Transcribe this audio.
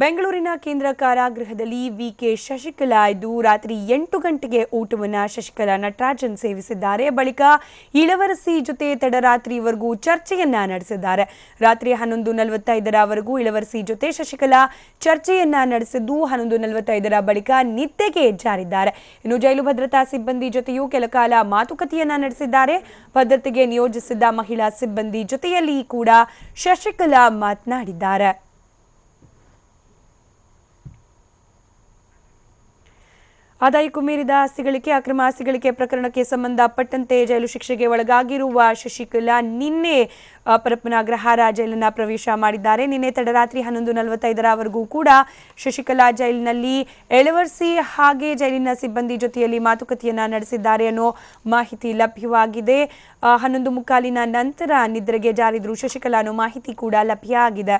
ಬೆಂಗಳೂರಿನ ಕೇಂದ್ರ ಕಾರಾಗೃಹದಲ್ಲಿ ವಿಕೆ ಶಶಿಕಲಾ ಇದ್ದು ರಾತ್ರಿ ಎಂಟು ಗಂಟೆಗೆ ಊಟವನ್ನು ಶಶಿಕಲಾ ನಟರಾಜನ್ ಸೇವಿಸಿದ್ದಾರೆ. ಬಳಿಕ ಇಳವರಸಿ ಜೊತೆ ತಡರಾತ್ರಿವರೆಗೂ ಚರ್ಚೆಯನ್ನ ನಡೆಸಿದ್ದಾರೆ. ರಾತ್ರಿ ಹನ್ನೊಂದು ನಲವತ್ತೈದರವರೆಗೂ ಇಳವರಸಿ ಜೊತೆ ಶಶಿಕಲಾ ಚರ್ಚೆಯನ್ನ ನಡೆಸಿದ್ದು ಹನ್ನೊಂದು ನಲವತ್ತೈದರ ಬಳಿಕ ನಿದ್ದೆಗೆ ಜಾರಿದ್ದಾರೆ. ಇನ್ನು ಜೈಲು ಭದ್ರತಾ ಸಿಬ್ಬಂದಿ ಜೊತೆಯೂ ಕೆಲ ಕಾಲ ಮಾತುಕತೆಯನ್ನ ನಡೆಸಿದ್ದಾರೆ. ಭದ್ರತೆಗೆ ನಿಯೋಜಿಸಿದ್ದ ಮಹಿಳಾ ಸಿಬ್ಬಂದಿ ಜೊತೆಯಲ್ಲಿ ಕೂಡ ಶಶಿಕಲಾ ಮಾತನಾಡಿದ್ದಾರೆ. ಆದಾಯಕ್ಕೂ ಮೀರಿದ ಆಸ್ತಿ ಗಳಿಕೆ ಅಕ್ರಮ ಆಸ್ತಿ ಗಳಿಕೆ ಪ್ರಕರಣಕ್ಕೆ ಸಂಬಂಧಪಟ್ಟಂತೆ ಜೈಲು ಶಿಕ್ಷೆಗೆ ಒಳಗಾಗಿರುವ ಶಶಿಕಲಾ ನಿನ್ನೆ ಪರಪ್ಪನಾಗ್ರಹಾರ ಜೈಲನ್ನ ಪ್ರವೇಶ ಮಾಡಿದ್ದಾರೆ. ನಿನ್ನೆ ತಡರಾತ್ರಿ ಹನ್ನೊಂದು ನಲವತ್ತೈದರವರೆಗೂ ಕೂಡ ಶಶಿಕಲಾ ಜೈಲಿನಲ್ಲಿ ಎಳವರ್ಸಿ ಹಾಗೆ ಜೈಲಿನ ಸಿಬ್ಬಂದಿ ಜೊತೆಯಲ್ಲಿ ಮಾತುಕತೆಯನ್ನ ನಡೆಸಿದ್ದಾರೆ ಅನ್ನೋ ಮಾಹಿತಿ ಲಭ್ಯವಾಗಿದೆ. ಹನ್ನೊಂದು ಮುಕ್ಕಾಲಿನ ನಂತರ ನಿದ್ರೆಗೆ ಜಾರಿದ್ರು ಶಶಿಕಲಾ ಮಾಹಿತಿ ಕೂಡ ಲಭ್ಯ ಆಗಿದೆ.